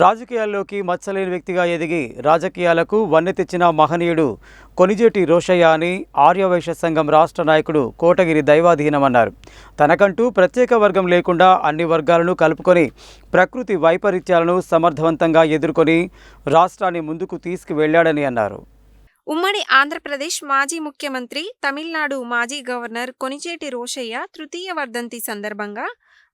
రాజకీయాల్లోకి మచ్చలేని వ్యక్తిగా ఎదిగి రాజకీయాలకు వన్నె తెచ్చిన మహనీయుడు కొనిజేటి రోషయ్య అని ఆర్యవైశ్య సంఘం రాష్ట్ర నాయకుడు కోటగిరి దైవాధీనమన్నారు. తనకంటూ ప్రత్యేక వర్గం లేకుండా అన్ని వర్గాలను కలుపుకొని ప్రకృతి వైపరీత్యాలను సమర్థవంతంగా ఎదుర్కొని రాష్ట్రాన్ని ముందుకు తీసుకువెళ్ళాడని అన్నారు. ఉమ్మడి ఆంధ్రప్రదేశ్ మాజీ ముఖ్యమంత్రి తమిళనాడు మాజీ గవర్నర్ కొనిచేటి రోషయ్య తృతీయ వర్ధంతి సందర్భంగా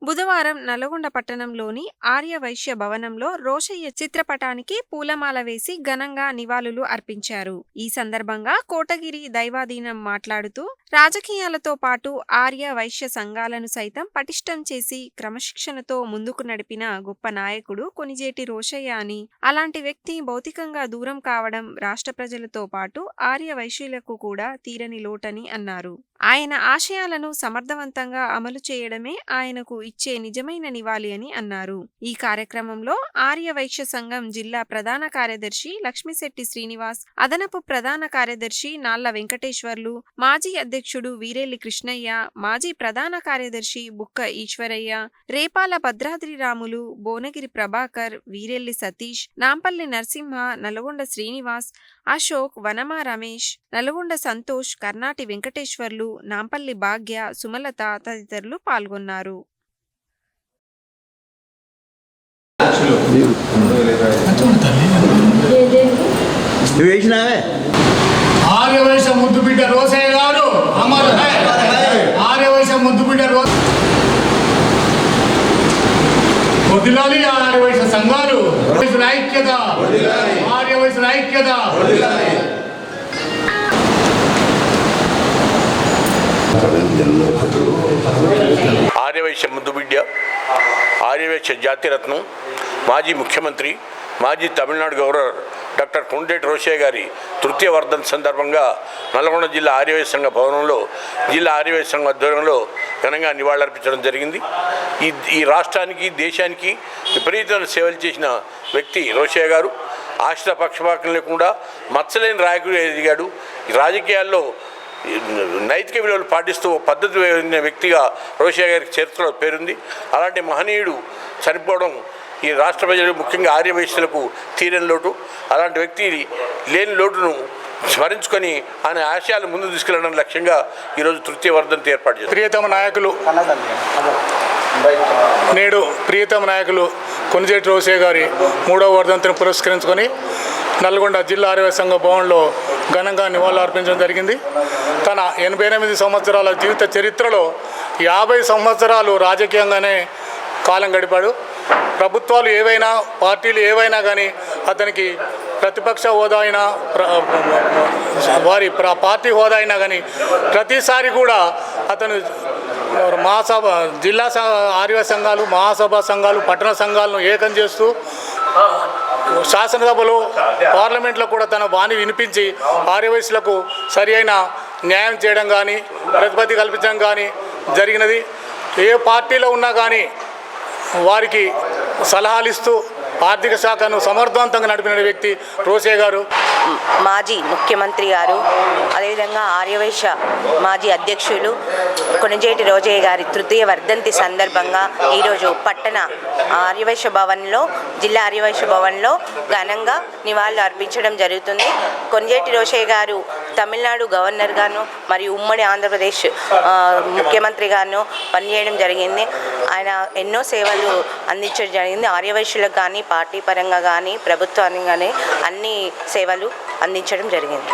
బుధవారం నల్గొండ పట్టణంలోని ఆర్య వైశ్య భవనంలో రోషయ్య చిత్రపటానికి పూలమాల వేసి ఘనంగా నివాళులు అర్పించారు. ఈ సందర్భంగా కోటగిరి దైవాధీనం మాట్లాడుతూ రాజకీయాలతో పాటు ఆర్య వైశ్య సంఘాలను సైతం పటిష్టం చేసి క్రమశిక్షణతో ముందుకు నడిపిన గొప్ప నాయకుడు కొనిజేటి రోషయ్య అని అలాంటి వ్యక్తి భౌతికంగా దూరం కావడం రాష్ట్ర ప్రజలతో పాటు ఆర్య వైశ్యులకు కూడా తీరని లోటని అన్నారు. ఆయన ఆశయాలను సమర్థవంతంగా అమలు చేయడమే ఆయనకు ఇచ్చే నిజమైన నివాళి అని అన్నారు. ఈ కార్యక్రమంలో ఆర్య వైశ్య సంఘం జిల్లా ప్రధాన కార్యదర్శి లక్ష్మిశెట్టి శ్రీనివాస్ అదనపు ప్రధాన కార్యదర్శి నాళ్ళ వెంకటేశ్వర్లు మాజీ అధ్యక్షుడు వీరెల్లి కృష్ణయ్య మాజీ ప్రధాన కార్యదర్శి బుక్క ఈశ్వరయ్య రేపాల భద్రాద్రి రాములు భువనగిరి ప్రభాకర్ వీరెల్లి సతీష్ నాంపల్లి నరసింహ నల్గొండ శ్రీనివాస్ అశోక్ వనమా రమేష్ నల్గొండ సంతోష్ కర్నాటి వెంకటేశ్వర్లు నాంపల్లి భాగ్య సుమలత తదితరులు పాల్గొన్నారు. నువ్వు వేసినావే? ఆర్యవైశ ముద్దుబిడ్డ రోసయ్య గారు అమర్ హై. ఆర్యవైశ ముద్దుబిడ్డ రో వదిలాలి ఆర్యవైశ సంఘాలు. ఐక్యత. ఆర్యవైశుల ఐక్యత. ఆర్యవైశ్య ముద్దుబిడ్డ ఆర్యవైశ్య జాతిరత్నం మాజీ ముఖ్యమంత్రి మాజీ తమిళనాడు గవర్నర్ డాక్టర్ కొండేటి రోషయ్య గారి తృతీయ వర్ధన్ సందర్భంగా నల్గొండ జిల్లా ఆర్యవైశ్య సంఘ భవనంలో జిల్లా ఆర్యవైశ్య సంఘ ఆధ్వర్యంలో ఘనంగా నివాళులర్పించడం జరిగింది. ఈ ఈ రాష్ట్రానికి దేశానికి విపరీతమైన సేవలు చేసిన వ్యక్తి రోషయ్య గారు. ఆశ్ర పక్షపాతం లేకుండా మచ్చలేని రాయకుడు ఎదిగాడు. ఈ రాజకీయాల్లో నైతిక విలువలు పాటిస్తూ ఓ పద్ధతి వ్యక్తిగా రోషయ్య గారికి చరిత్రలో పేరుంది. అలాంటి మహనీయుడు చనిపోవడం ఈ రాష్ట్ర ప్రజలు ముఖ్యంగా ఆర్యవైశ్యులకు తీరని లోటు. అలాంటి వ్యక్తి లేని లోటును స్మరించుకొని ఆయన ఆశయాలు ముందు తీసుకెళ్ళడం లక్ష్యంగా ఈరోజు తృతీయ వర్ధంతి ఏర్పాటు చేశారు. ప్రియతమ నాయకులు నేడు ప్రియతమ నాయకులు కొనిజేటి రోసే గారి మూడవ వర్ధంతిని పురస్కరించుకొని నల్గొండ జిల్లా ఆర్యవ సంఘ భవన్లో ఘనంగా నివాళులు అర్పించడం జరిగింది. తన ఎనభై ఎనిమిది సంవత్సరాల జీవిత చరిత్రలో యాభై సంవత్సరాలు రాజకీయంగానే కాలం గడిపాడు. ప్రభుత్వాలు ఏవైనా పార్టీలు ఏవైనా కానీ అతనికి ప్రతిపక్ష హోదా అయినా ప్ర- వారి పార్టీ హోదా అయినా కానీ ప్రతిసారి కూడా అతను మహాసభ జిల్లా ఆర్య సంఘాలు మహాసభ సంఘాలు పట్టణ సంఘాలను ఏకం చేస్తూ శాసనసభలో పార్లమెంట్లో కూడా తన వాణి వినిపించి ఆర్యవయసులకు సరి అయిన న్యాయం చేయడం కానీ ప్రతిపత్తి కల్పించడం కానీ జరిగినది. ఏ పార్టీలో ఉన్నా కానీ వారికి సలహాలు ఇస్తూ ఆర్థిక శాఖను సమర్థవంతంగా నడిపిన వ్యక్తి రోసే గారు. మాజీ ముఖ్యమంత్రి గారు అదేవిధంగా ఆర్యవైశ్య మాజీ అధ్యక్షులు కొనజేటి రోజయ్య గారి తృతీయ వర్ధంతి సందర్భంగా ఈరోజు పట్టణ ఆర్యవైశ్య భవన్లో జిల్లా ఆర్యవైశ్య భవన్లో ఘనంగా నివాళులు అర్పించడం జరుగుతుంది. కొనజేటి రోషయ్య గారు తమిళనాడు గవర్నర్గాను మరియు ఉమ్మడి ఆంధ్రప్రదేశ్ ఆ, ముఖ్యమంత్రి పనిచేయడం జరిగింది. ఆయన ఎన్నో సేవలు అందించడం జరిగింది. ఆర్యవైశ్యులకు కానీ పార్టీ పరంగా కానీ ప్రభుత్వానికి కానీ అన్ని సేవలు అందించడం జరిగింది.